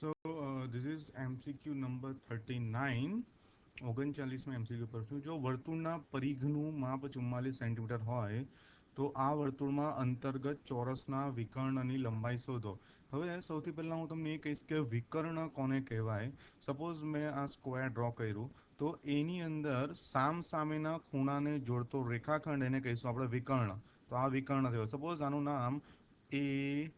So uh, this is MCQ number 39 ઓગણચાલીસમાં MCQ પર છું. જો વર્તુળના પરિઘનું માપ ચુમ્માલીસ સેન્ટીમીટર હોય તો આ વર્તુળમાં અંતર્ગત ચોરસના વિકર્ણની લંબાઈ શોધો. હવે સૌથી પહેલાં હું તમને એ કહીશ કે વિકર્ણ કોને કહેવાય? સપોઝ મેં આ સ્ક્વેર ડ્રો કર્યું તો એની અંદર સામ સામેના ખૂણાને જોડતો રેખાખંડ એને કહીશું આપણે વિકર્ણ. તો આ વિકર્ણ થયો. સપોઝ આનું નામ એ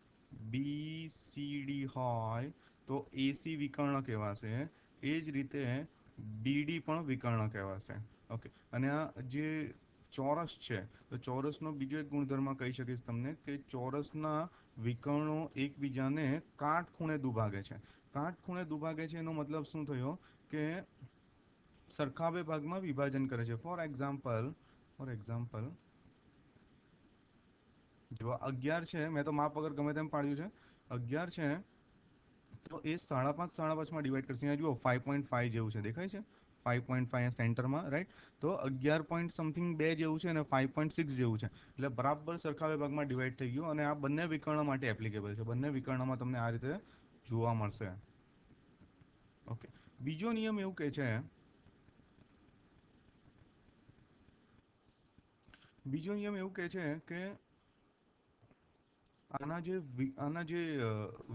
બી સી ડી હોય તો એસી વિકર્ણ કહેવાશે. એ જ રીતે બીડી પણ વિકર્ણ કહેવાશે. ઓકે અને આ જે ચોરસ છે, તો ચોરસનો બીજો એક ગુણધર્મ કહી શકીશ તમને કે ચોરસના વિકર્ણો એકબીજાને કાટખૂણે દુભાગે છે. કાટખૂણે દુભાગે છે એનો મતલબ શું થયો કે સરખા બે ભાગમાં વિભાજન કરે છે. ફોર એક્ઝામ્પલ ફોર એક્ઝામ્પલ જો અગિયાર છે, મેં તો માપ વગર ગમે તેમ પાડ્યું છે. અગિયાર છે તો એ સાડા પાંચ, સાડા પાંચમાં ડિવાઈડ કરશે. અહીંયા જુઓ ફાઈવ પોઈન્ટ ફાઈવ જેવું છે. દેખાય છે? ફાઈવ પોઈન્ટ ફાઈવ સેન્ટરમાં રાઈટ તો અગિયાર પોઈન્ટ સમથિંગ બે જેવું છે અને ફાઈવ પોઈન્ટ સિક્સ જેવું છે. એટલે બરાબર સરખા વિભાગમાં ડિવાઈડ થઈ ગયું અને આ બંને વિકર્ણ માટે એપ્લિકેબલ છે. બંને વિકર્ણમાં તમને આ રીતે જોવા મળશે. ઓકે બીજો નિયમ એવું કે છે, બીજો નિયમ એવું કે છે કે આના જે આના જે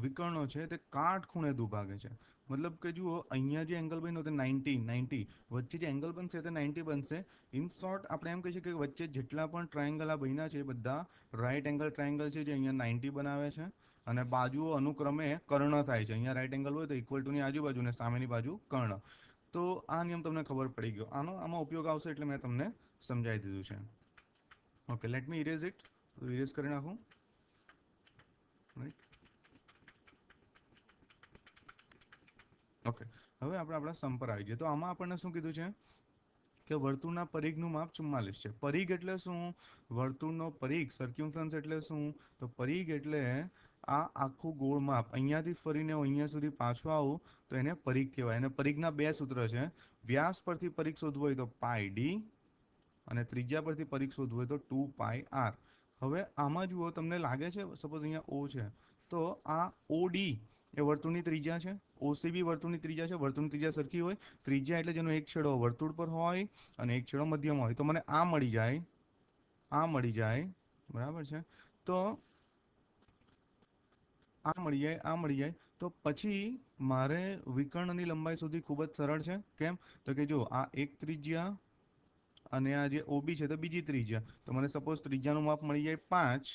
વિકર્ણો છે તે કાટ ખૂણે દુભાગે છે. મતલબ કે જુઓ, અહીંયા જે એંગલ બન્યો તે નાઇન્ટી નાઇન્ટી વચ્ચે જે એંગલ બનશે તે નાઇન્ટી બનશે. ઇન શોર્ટ આપણે એમ કહી શકીએ કે વચ્ચે જેટલા પણ ટ્રાયંગલ આ બન્યા છે એ બધા રાઈટ એંગલ ટ્રાયંગલ છે જે અહીંયા નાઇન્ટી બનાવે છે. અને બાજુઓ અનુક્રમે કર્ણ થાય છે. અહીંયા રાઇટ એંગલ હોય તો ઇક્વલ ટુની આજુબાજુ અને સામેની બાજુ કર્ણ. તો આ નિયમ તમને ખબર પડી ગયો. આનો, આમાં ઉપયોગ આવશે એટલે મેં તમને સમજાવી દીધું છે. Okay let me erase it erase કરી નાખું. ઓકે હવે આપણે આપણા સમ પર આવી જઈએ. તો આમાં આપણને શું કીધું છે? કે વર્તુળના પરિઘનું માપ ચુમ્માલીસ છે. પરિઘ એટલે શું? વર્તુળનો પરિઘ સર્ક્યુમફરન્સ એટલે શું? તો પરિઘ એટલે આ આખું ગોળ માપ. અહીંયાથી ફરીને અહીંયા સુધી પાછું આવું, તો એને પરિઘ કહેવાય. અને પરિઘના બે સૂત્ર છે. વ્યાસ પરથી પરિઘ શોધવું હોય તો પાય ડી અને ત્રિજ્યા પરથી પરિઘ શોધવું હોય તો ટુ પાય આર હવે આમાં જુઓ, તમને લાગે છે સપોઝ અહીંયા ઓ છે, તો આ ઓડી એ વર્તુળની ત્રિજ્યા છે ઓસીબી વર્તુળની ત્રિજ્યા છે, વર્તુળની ત્રિજ્યા સરખી હોય, ત્રિજ્યા એટલે જેનો એક છેડો વર્તુળ પર હોય અને એક છેડો મધ્યમ હોય. તો મને આ મળી જાય, આ મળી જાય, બરાબર છે? તો આ મળી જાય, આ મળી જાય. તો પછી મારે વિકર્ણની લંબાઈ સુધી ખૂબ જ સરળ છે. કેમ? તો કે જો આ એક ત્રિજ્યા અને આ જે ઓબી છે તો બીજી ત્રિજ્યા તો મને સપોઝ ત્રિજ્યાનું માપ મળી જાય પાંચ.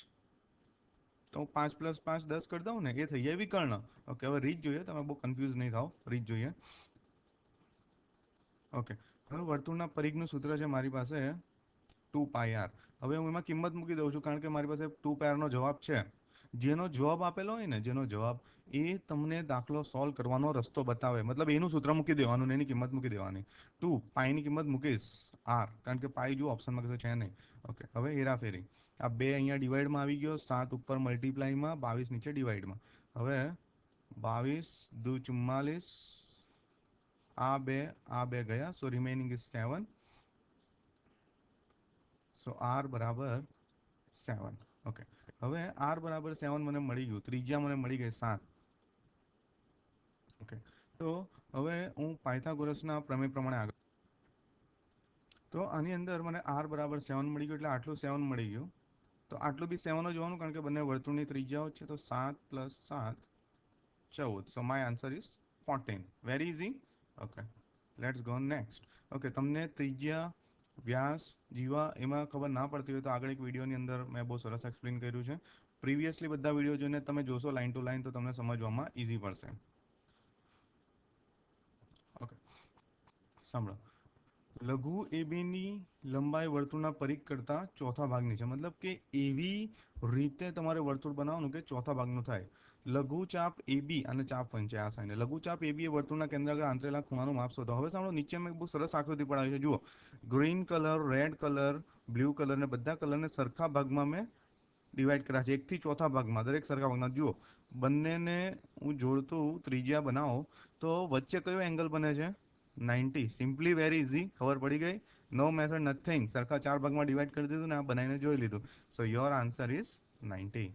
તો હું પાંચ પ્લસ પાંચ દસ કરી દઉં ને, એ થઈ જાય વિકર્ણ. ઓકે હવે રીત જોઈએ, તમે બહુ કન્ફ્યુઝ નહીં થાવ રીત જોઈએ. ઓકે હવે વર્તુળના પરિઘનું સૂત્ર છે મારી પાસે ટુ પાય આર હવે હું એમાં કિંમત મૂકી દઉં છું, કારણ કે મારી પાસે ટુ પાયરનો જવાબ છે. જેનો જવાબ આપેલો હોય ને, જેનો જવાબ એ તમને દાખલો સોલ્વ કરવાનો રસ્તો બતાવે. મતલબ એનું સૂત્ર મૂકી દેવાનું એની કિંમત મૂકી દેવાની. ટુ પાઈની કિંમત મૂકીશ. આર કારણ કે પાઈ જો ઓપ્શનમાં કશે છે નહીં. ઓકે હવે હેરાફેરી. આ બે અહીંયા ડિવાઈડમાં આવી ગયો, સાત ઉપર મલ્ટીપ્લાયમાં બાવીસ નીચે ડિવાઈડમાં હવે બાવીસ, દુ ચુમ્માલીસ, આ બે આ બે ગયા so remaining is seven so are બરાબર સેવન ઓકે હવે આર બરાબર સેવન મને મળી ગયું ત્રિજ્યા મને મળી ગઈ સાત. ઓકે તો હવે હું પાયથાગોરસના પ્રમેય પ્રમાણે આગળ. તો આની અંદર મને આર બરાબર સેવન મળી ગયું એટલે આટલું સેવન મળી ગયું. તો આટલું બી સેવન જ હોવાનું કારણ કે બંને વર્તુળની ત્રિજ્યાઓ છે તો સાત પ્લસ સાત, ચૌદ. So my answer is fourteen very easy okay let's go next okay તમને ત્રિજ્યા વ્યાસ, જીવા એમાં ખબર ના પડતી હોય તો આગળ એક વિડીયોની અંદર મેં બહુ સરસ એક્સપ્લેન કર્યું છે. પ્રીવિયસલી બધા વીડિયો જોઈને તમે જોશો લાઇન ટુ લાઇન તો તમને સમજવામાં ઇઝી પડશે. ઓકે સાંભળો. લઘુ એબીની લંબાઈ વર્તુળના પરિઘ કરતા ચોથા ભાગની છે. મતલબ કે એવી રીતે તમારે વર્તુળ બનાવવાનું કે ચોથા ભાગનું થાય. લઘુ ચાપ એબી અને ચાપ વંચે આ સાઈને લઘુચાપ એબી એ વર્તુળના કેન્દ્ર આગળ આંતરેલા ખૂણાનું માપ શોધો. હવે સાંભળો, નીચે મેં બહુ સરસ આકૃતિ પડાવી છે. જુઓ. Green colour, red colour, blue colour ને બધા કલરને સરખા ભાગમાં મેં ડિવાઈડ કર્યા છે. એકથી ચોથા ભાગમાં, દરેક સરખા ભાગમાં. જુઓ. બંનેને હું જોડતું ત્રિજ્યા બનાવો, તો વચ્ચે કયો એંગલ બને છે? નાઇન્ટી. સિમ્પલી વેરી ઇઝી ખબર પડી ગઈ? નો મેથડ નથિંગ સરખા ચાર ભાગમાં ડિવાઈડ કરી દીધું ને આ બનાવીને જોઈ લીધું. So your answer is ninety.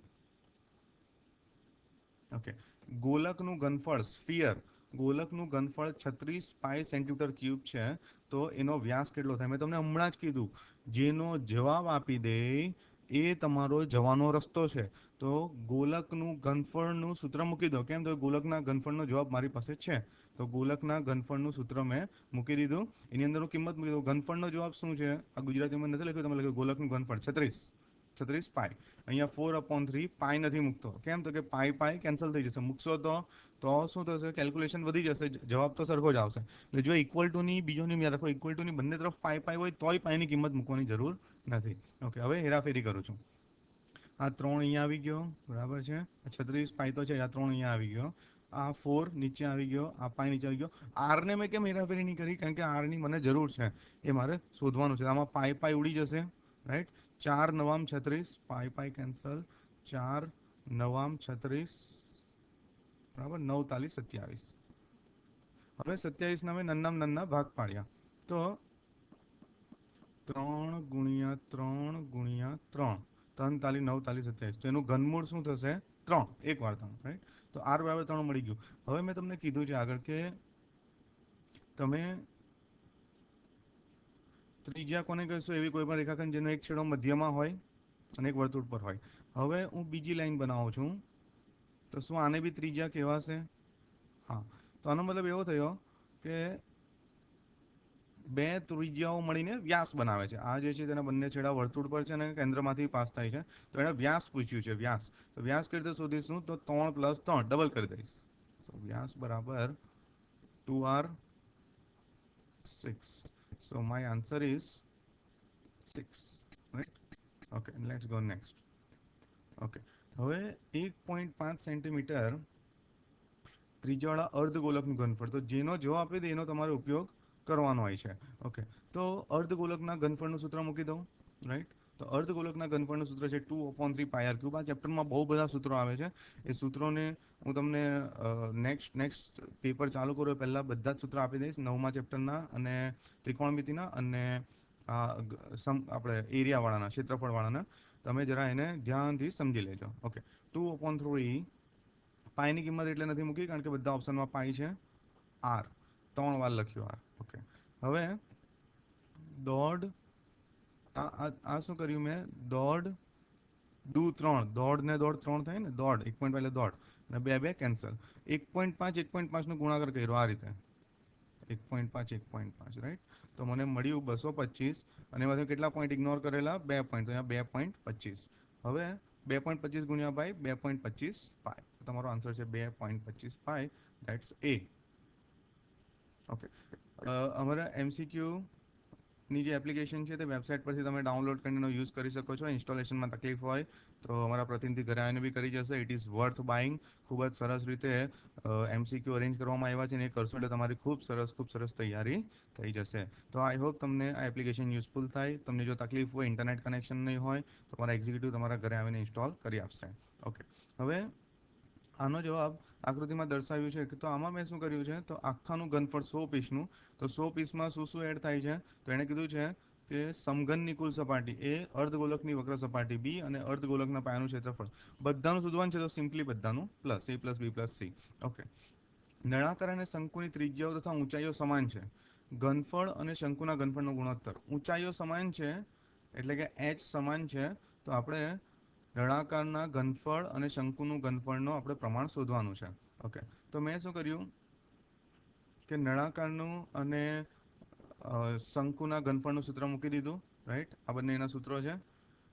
Okay ગોલકનું ઘનફળ, સ્ફિયર. ગોલકનું ઘનફળ છત્રીસ પાય સેન્ટીમીટર ક્યુબ છે, તો એનો વ્યાસ કેટલો થાય? મેં તમને હમણાં જ કીધું, જેનો જવાબ આપી દે એ તમારો જવાનો રસ્તો છે. તો ગોલકનું ઘનફળનું સૂત્ર મૂકી દો. કેમ? તો ગોલકના ઘનફળનો જવાબ મારી પાસે છે. તો ગોલકના ઘનફળનું સૂત્ર મેં મૂકી દીધું. એની અંદર હું કિંમત મૂકી દઉં ઘનફળનો જવાબ શું છે? આ ગુજરાતીમાં નથી લખ્યું, તમે લખ્યું ગોલકનું ઘનફળ, છત્રીસ. છત્રીસ પાય અહીંયા ફોર અપોન થ્રી પાય નથી મૂકતો કેમ તો કે પાય પાય કેન્સલ થઈ જશે મૂકશો તો તો શું થશે કેલ્ક્યુલેશન વધી જશે જવાબ તો સરખો જ આવશે એટલે જો ઇક્વલ ટુની બીજો નિયમ યાદ રાખો ઇક્વલ ટુની બંને તરફ પાય પાય હોય તોય પાયની કિંમત મૂકવાની જરૂર નથી. ઓકે હવે હેરાફેરી કરું છું. આ ત્રણ અહીંયા આવી ગયો, બરાબર છે? છત્રીસ પાય તો છે, આ ત્રણ અહીંયા આવી ગયો. આ ફોર નીચે આવી ગયો, આ પાય નીચે આવી ગયો. આરને મેં કેમ હેરાફેરી નહીં કરી? કારણ કે આરની મને જરૂર છે. એ મારે શોધવાનું છે. આમાં પાય પાય ઉડી જશે રાઈટ ચાર નવામ છત્રીસ પાય પાય કેન્સલ ચાર નવામ છત્રીસ, બરાબર, નવ તાલી સત્યાવીસ. હવે સત્યાવીસ ના મેં નન્નામ નન્ના ભાગ પાડ્યા. તો ત્રણ ગુણ્યા ત્રણ ગુણ્યા ત્રણ. ત્રણ તાલી, નવ તાલી, સત્યાવીસ. તો એનું ઘનમૂળ શું થશે? ત્રણ. એક વાર ત્રણ રાઈટ તો આર બરાબર ત્રણ મળી ગયું. હવે મેં તમને કીધું છે આગળ કે તમે ત્રિજ્યા કોને કહીશું એવી કોઈ પણ રેખાખંડ જેનો એક છેડો મધ્યમાં હોય અને એક વર્તુળ પર હોય. હવે હું બીજી લાઈન બનાવું છું. તો શું આને બી ત્રિજ્યા કહેવાશે? હા. તો આનો મતલબ એવો થયો કે બે ત્રિજ્યાઓ મળીને વ્યાસ બનાવે છે. આ જે છે તેના બંને છેડા વર્તુળ પર છે અને કેન્દ્રમાંથી પાસ થાય છે. તો એણે વ્યાસ પૂછ્યું છે, વ્યાસ. તો વ્યાસ કઈ રીતે શોધીશું? તો ત્રણ પ્લસ ત્રણ, ડબલ કરી દઈશ. વ્યાસ બરાબર two R six. So my answer is six right okay let's go next okay હવે એક પોઈન્ટ પાંચ સેન્ટીમીટર ત્રિજ્યાવાળા અર્ધગોલકનું ઘનફળ. તો જેનો જવાબ આપે દે, એનો તમારે ઉપયોગ કરવાનો હોય છે. ઓકે તો અર્ધગોલકના ઘનફળનું સૂત્ર મૂકી દઉં રાઈટ તો અર્ધગોલકના ઘનફળનું સૂત્ર છે two upon three pi r cube આ ચેપ્ટરમાં બહુ બધા સૂત્રો આવે છે. એ સૂત્રોને હું તમને નેક્સ્ટ નેક્સ્ટ પેપર ચાલુ કરું પહેલાં બધા જ સૂત્રો આપી દઈશ. નવમા ચેપ્ટરના અને ત્રિકોણમિતિના અને આ સમ, આપણે એરિયાવાળાના, ક્ષેત્રફળવાળાના. તમે જરા એને ધ્યાનથી સમજી લેજો. ઓકે. ટુ અપોન થ્રી પાયની કિંમત એટલે નથી મૂકી, કારણ કે બધા ઓપ્શનમાં પાય છે. આર ત્રણ વાર લખ્યું આર ઓકે. હવે, દોઢ આ શું કર્યું મેં? દોઢ, દુ ત્રણ. દોઢ ને દોઢ ત્રણ થાય ને? દોઢ. એક પોઈન્ટ પહેલાં દોઢ. અને બે બે કેન્સલ એક પોઈન્ટ પાંચ, એક પોઈન્ટ પાંચનો ગુણાકાર કર્યો આ રીતે. એક પોઈન્ટ પાંચ, એક પોઈન્ટ પાંચ રાઈટ તો મને મળ્યું બસો પચીસ અને એમાંથી કેટલા પોઈન્ટ ઇગ્નોર કરેલા? બે પોઈન્ટ અહીંયા બે પોઈન્ટ પચીસ. હવે બે પોઈન્ટ પચીસ ગુણ્યા બાય બે પોઈન્ટ પચીસ ફાઈવ તમારો આન્સર છે બે પોઈન્ટ પચીસ ફાઈવ દેટ્સ એ ઓકે અમારા એમસીક્યુ ની જે એપ્લિકેશન છે તે વેબસાઇટ પરથી તમે ડાઉનલોડ કરીને યુઝ કરી શકો છો. ઇન્સ્ટોલેશનમાં તકલીફ હોય તો અમારા પ્રતિનિધિ ઘરે આવીને બી કરી જશે. ઇટ ઇઝ વર્થ બાઇંગ ખૂબ જ સરસ રીતે એમસીક્યુ અરેન્જ કરવામાં આવ્યા છે અને એ કરશો એટલે તમારી ખૂબ સરસ ખૂબ સરસ તૈયારી થઈ જશે. તો આઈ હોપ તમને આ એપ્લિકેશન યુઝફુલ થાય. તમને જો તકલીફ હોય ઇન્ટરનેટ કનેક્શન નહીં હોય, તો તમારા એક્ઝિક્યુટિવ તમારા ઘરે આવીને ઇન્સ્ટોલ કરી આપશે. ઓકે હવે આનો જવાબ આકૃતિમાં દર્શાવ્યું છે કે તો આમાં મેં શું કર્યું છે? તો આખાનું ઘનફળ સો પીસનું. તો સો પીસમાં શું શું એડ થાય છે? તો એણે કીધું છે કે સમઘનની કુલ સપાટી એ અર્ધગોલકની વક્ર સપાટી બી અને અર્ધગોલકના પાયાનું ક્ષેત્રફળ. બધાનું શોધવાનું છે તો સિમ્પલી બધાનું plus A plus B plus C. Okay નળાકાર અને શંકુની ત્રિજ્યાઓ તથા ઊંચાઈઓ સમાન છે. ઘનફળ અને શંકુના ઘનફળનો ગુણોત્તર. ઊંચાઈઓ સમાન છે એટલે કે એચ સમાન છે. તો આપણે નળાકારના ઘનફળ અને શંકુનું ઘનફળનો આપણે પ્રમાણ શોધવાનું છે. ઓકે તો મેં શું કર્યું? કે નળાકારનું અને શંકુના ઘનફળનું સૂત્ર મૂકી દીધું રાઈટ આ બંને એના સૂત્રો છે.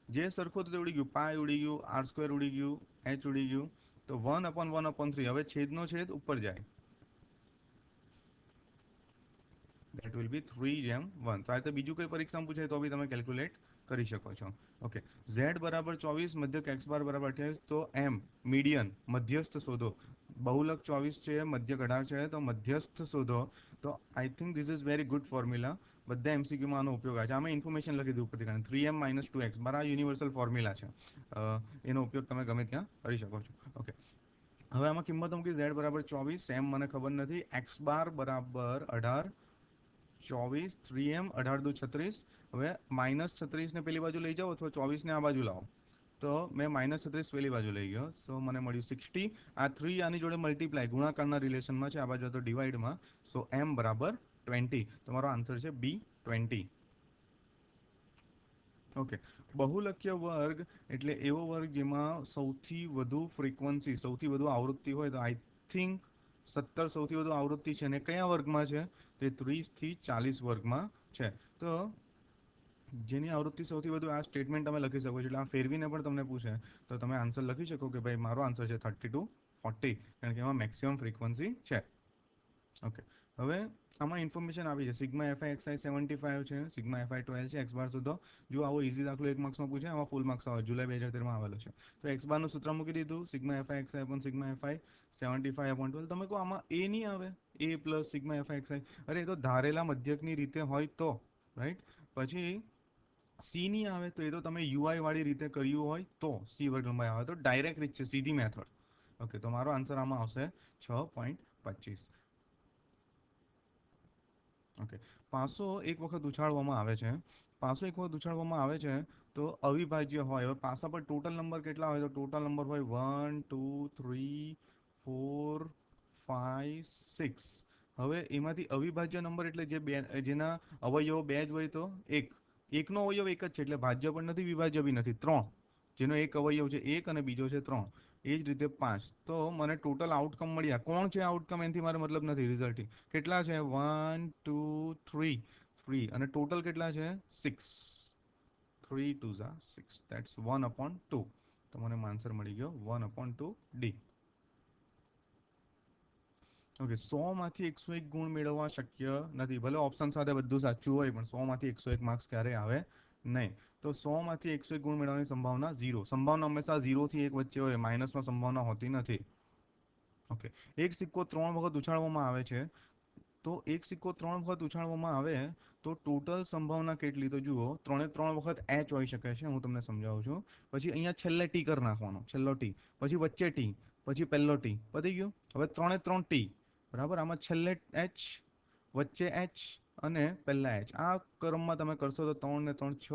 જે સરખું હતું તે ઉડી ગયું. પાય ઉડી ગયું, આર સ્ક્વેર ઉડી ગયું, એચ ઉડી ગયું. તો one upon one upon three. હવે છેદનો છેદ ઉપર જાય. દેટ વિલ બી થ્રી જેમ વન તો આ રીતે બીજું કોઈ પરીક્ષામાં પૂછાય તો બી તમે કેલ્ક્યુલેટ કરી શકો છો. ઓકે ઝેડ બરાબર ચોવીસ, મધ્યક એક્સ બાર બરાબર અઠ્યાવીસ, તો એમ મીડિયન મધ્યસ્થ શોધો. બહુલક ચોવીસ છે, મધ્યક અઢાર છે, તો મધ્યસ્થ શોધો. તો I think this is very good formula બધા એમસીક્યુમાં આનો ઉપયોગ આવે છે. આમાં ઇન્ફોર્મેશન લખી દીધું ઉપરથી કારણ three M minus two X આ યુનિવર્સલ ફોર્મ્યુલા છે. એનો ઉપયોગ તમે ગમે ત્યાં કરી શકો છો. ઓકે હવે આમાં કિંમત મૂકી. ઝેડ બરાબર ચોવીસ એમ મને ખબર નથી. એક્સ બાર બરાબર અઢાર ચોવીસ થ્રી એમ અઢાર દુ છત્રીસ. હવે માઇનસ છત્રીસને પેલી બાજુ લઈ જાઓ અથવા ચોવીસને આ બાજુ લાવો. તો મેં માઇનસ છત્રીસ પેલી બાજુ લઈ ગયો. સો મને મળ્યું સિક્સટી. આ થ્રી આની જોડે મલ્ટીપ્લાય ગુણાકારના રિલેશનમાં છે. આ બાજુ તો ડિવાઈડમાં સો એમ બરાબર ટ્વેન્ટી તમારો આન્સર છે બી ટ્વેન્ટી ઓકે બહુલક્ય વર્ગ એટલે એવો વર્ગ જેમાં સૌથી વધુ ફ્રીક્વન્સી સૌથી વધુ આવૃત્તિ હોય તો આઈ થિંક સત્તર સૌથી વધુ આવૃત્તિ છે અને કયા વર્ગમાં છે? તે ત્રીસથી ચાલીસ વર્ગમાં છે. તો જેની આવૃત્તિ સૌથી વધુ આ સ્ટેટમેન્ટ તમે લખી શકો છો. એટલે આ ફેરવીને પણ તમને પૂછે. તો તમે આન્સર લખી શકો કે ભાઈ મારો આન્સર છે થર્ટી ટુ ફોર્ટી કારણ કે એમાં મેક્સિમમ ફ્રીક્વન્સી છે. ઓકે હવે આમાં ઇન્ફોર્મેશન આવી છે. Sigma F I X I seventy five છે, સિગ્મા એફઆઈ ટ્વેલ્વ છે, એક્સ બાર સુધો જો આવો ઇઝી દાખલો એક માર્ક્સમાં પૂછે આમાં ફૂલ માર્ક્સ આવે. જુલાઈ બે હજાર તેરમાં આવેલો છે. તો એક્સ બારનું સૂત્ર મૂકી દીધું. Sigma F I X I પણ sigma F I seventy five upon twelve તમે કહો, આમાં એ નહીં આવે? A plus sigma F I X I અરે, એ તો ધારેલા મધ્યકની રીતે હોય તો રાઈટ પછી સી નહીં આવે તો એ તો તમે યુઆઈ વાળી રીતે કર્યું હોય તો સી વર્ગમાં આવે. તો ડાયરેક્ટ રીત છે, સીધી મેથડ ઓકે તો મારો આન્સર આમાં આવશે છ પોઈન્ટ પચીસ. ઓકે પાસો એક વખત ઉછાળવામાં આવે છે. પાસો એક વખત ઉછાળવામાં આવે છે તો અવિભાજ્ય હોય. હવે પાસા પર ટોટલ નંબર કેટલા હોય? તો ટોટલ નંબર હોય one two three four five six હવે એમાંથી અવિભાજ્ય નંબર એટલે જે બે, જેના અવયવો બે જ હોય તો એક. એકનો અવયવ એક જ છે, એટલે ભાજ્ય પણ નથી, વિભાજ્ય બી નથી. ત્રણ. જેનો એક અવયવ છે, એક અને બીજો છે ત્રણ. એ જ રીતે પાંચ. તો મને ટોટલ આઉટકમ મળ્યા કોણ છે આઉટકમ એનાથી મારે મતલબ નથી રિઝલ્ટ કેટલા છે? વન ટુ થ્રી થ્રી અને ટોટલ કેટલા છે? Six three two Jha six that's one upon two તો મને આન્સર મળી ગયો. One upon two D okay સો માંથી એકસો એક ગુણ મેળવવા શક્ય નથી. ભલે ઓપ્શન સાથે બધું સાચું હોય, પણ સો માંથી એકસો એક માર્ક્સ ક્યારે આવે? નહીં તો સો માંથી એકસો એક ગુણ મેળવવાની સંભાવના ઝીરો સંભાવના હંમેશા ઝીરો થી એક વચ્ચે હોય માઇનસમાં સંભાવના હોતી નથી ઓકે એક સિક્કો ત્રણ વખત ઉછાળવામાં આવે છે તો એક સિક્કો ત્રણ વખત ઉછાળવામાં આવે તો ટોટલ સંભાવના કેટલી? તો જુઓ, ત્રણે ત્રણ વખત એચ હોઈ શકે છે, હું તમને સમજાવું છું. પછી અહીંયા છેલ્લે ટી કરી નાખવાનો, છેલ્લો ટી પછી વચ્ચે ટી પછી પહેલો ટી પતી ગયું? હવે ત્રણે ત્રણ ટી બરાબર? આમાં છેલ્લે એચ વચ્ચે એચ અને પહેલા એચ આ ક્રમમાં તમે કરશો તો ત્રણ ને ત્રણ છ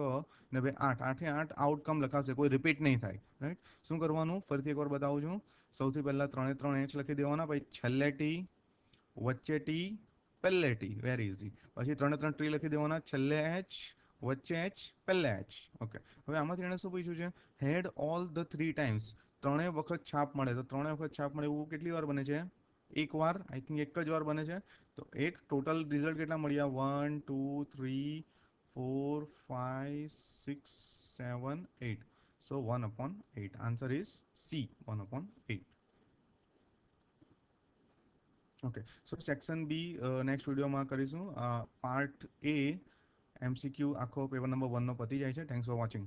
ને બે આઠ. આઠે આઠ આઉટકમ લખાશે, કોઈ રિપીટ નહીં થાય. રાઈટ શું કરવાનું? ફરીથી એકવાર બતાવું છું. સૌથી પહેલા ત્રણે ત્રણ એચ લખી દેવાના, પછી છેલ્લે ટી વચ્ચે ટી પહેલે ટી વેરી ઇઝી પછી ત્રણે ત્રણ ટ્રી લખી દેવાના, છેલ્લે એચ વચ્ચે એચ પહેલે એચ ઓકે હવે આમાંથી એણે શું પૂછ્યું છે? Head all the three times ત્રણેય વખત છાપ મળે. તો ત્રણેય વખત છાપ મળે એવું કેટલી વાર બને છે? એક વાર આઈ થિંક એક જ વાર બને છે. તો એક ટોટલ રિઝલ્ટ કેટલા મળ્યા one two three four five six seven eight so one upon eight answer is C one upon eight okay so section B next વિડીયોમાં કરીશું. પાર્ટ એ એમસીક્યુ આખો પેપર નંબર વનનો પતી જાય છે. Thanks for watching